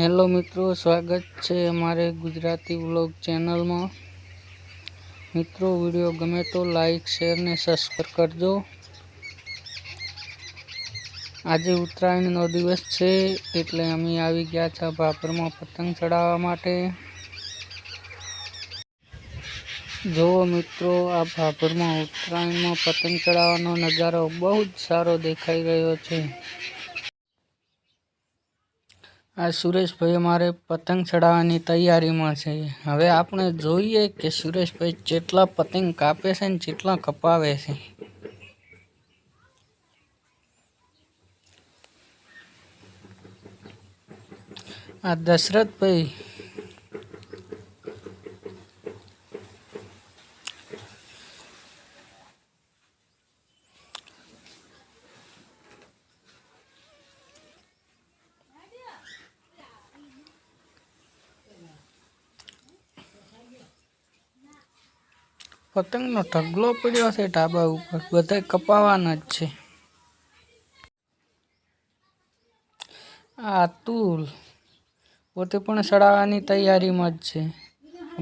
Hello મિત્રો, સ્વાગત છે અમારે ગુજરાતી વ્લોગ ચેનલમાં. મિત્રો, વીડિયો ગમે તો લાઈક, શેર ને સબસ્ક્રાઈબ કરજો. આજે ઉત્તરાયણનો દિવસ છે એટલે અમે આવી ગયા છે ભાભરમાં પતંગ ચડાવવા માટે. જુઓ મિત્રો, આ ભાભરમાં ઉત્તરાયણમાં પતંગ ચડાવવાનો નજારો બહુ જ સારો દેખાઈ રહ્યો છે. આ સુરેશભાઈ અમારે પતંગ ચડાવવાની તૈયારીમાં છે. હવે આપણે જોઈએ કે સુરેશભાઈ જેટલા પતંગ કાપે છે ને જેટલા કપાવે છે. આ દશરથભાઈ પતંગનો ઢગલો પડ્યો છે ઢાબા ઉપર. બધા કપાવાના જ છે. આ અતુલ પોતે પણ સડાવવાની તૈયારીમાં જ છે.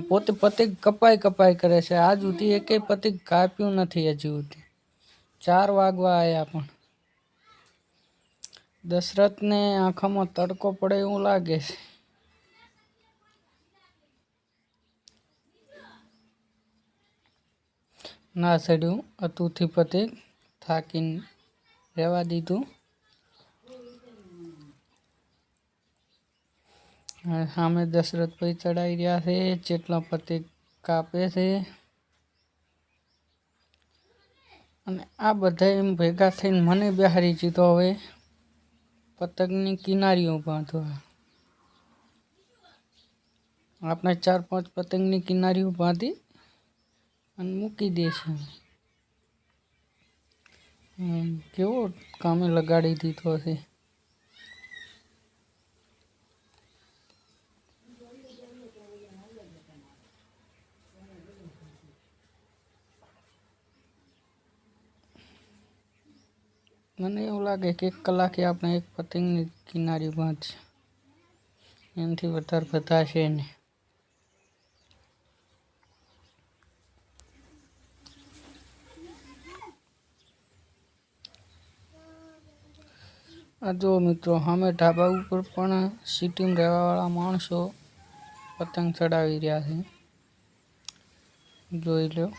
પોતે પતિક કપાઈ કપાઈ કરે છે. આજ સુધી એકેય પતિક કાપ્યું નથી હજી સુધી. ચાર વાગવા આવ્યા પણ. દશરથને આંખોમાં તડકો પડે એવું લાગે છે. ના ચડ્યું અતુથી પતિક થાકીને રહેવા દીધું. સામે દશરથ ભાઈ ચડાવી રહ્યા છે. જેટલા પતંગ કાપે છે. અને આ બધા એમ ભેગા થઈને મને બિહારી જીતો હવે. પતંગની કિનારીઓ બાંધવા. આપણે ચાર પાંચ પતંગની કિનારીઓ બાંધી અને મૂકી દે છે. કેવો કામે લગાડી દીધો છે. મને એવું લાગે કે એક કલાકે આપણે એક પતંગની કિનારી બાંધશે. એનાથી વધારે બધાશે ને આ જો મિત્રો અમે ઢાબા ઉપર પણ સિટીમાં રહેવાવાળા માણસો પતંગ ચડાવી રહ્યા છે. જોઈ લો.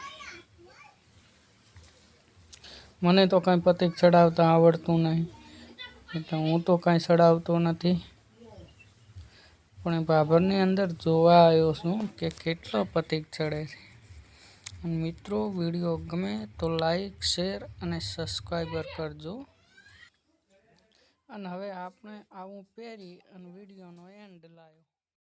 મને તો કાંઈ પતંગ ચડાવતા આવડતું નહીં. એટલે હું તો કાંઈ ચડાવતો નથી. પણ ભાભરની અંદર જોવા આવ્યો છું કે કેટલો પતંગ ચડે છે. મિત્રો, વીડિયો ગમે તો લાઈક, શેર અને સબસ્ક્રાઈબર કરજો. અને હવે આપણે આવું પહેરી અને વિડીયોનો એન્ડ લાવ્યો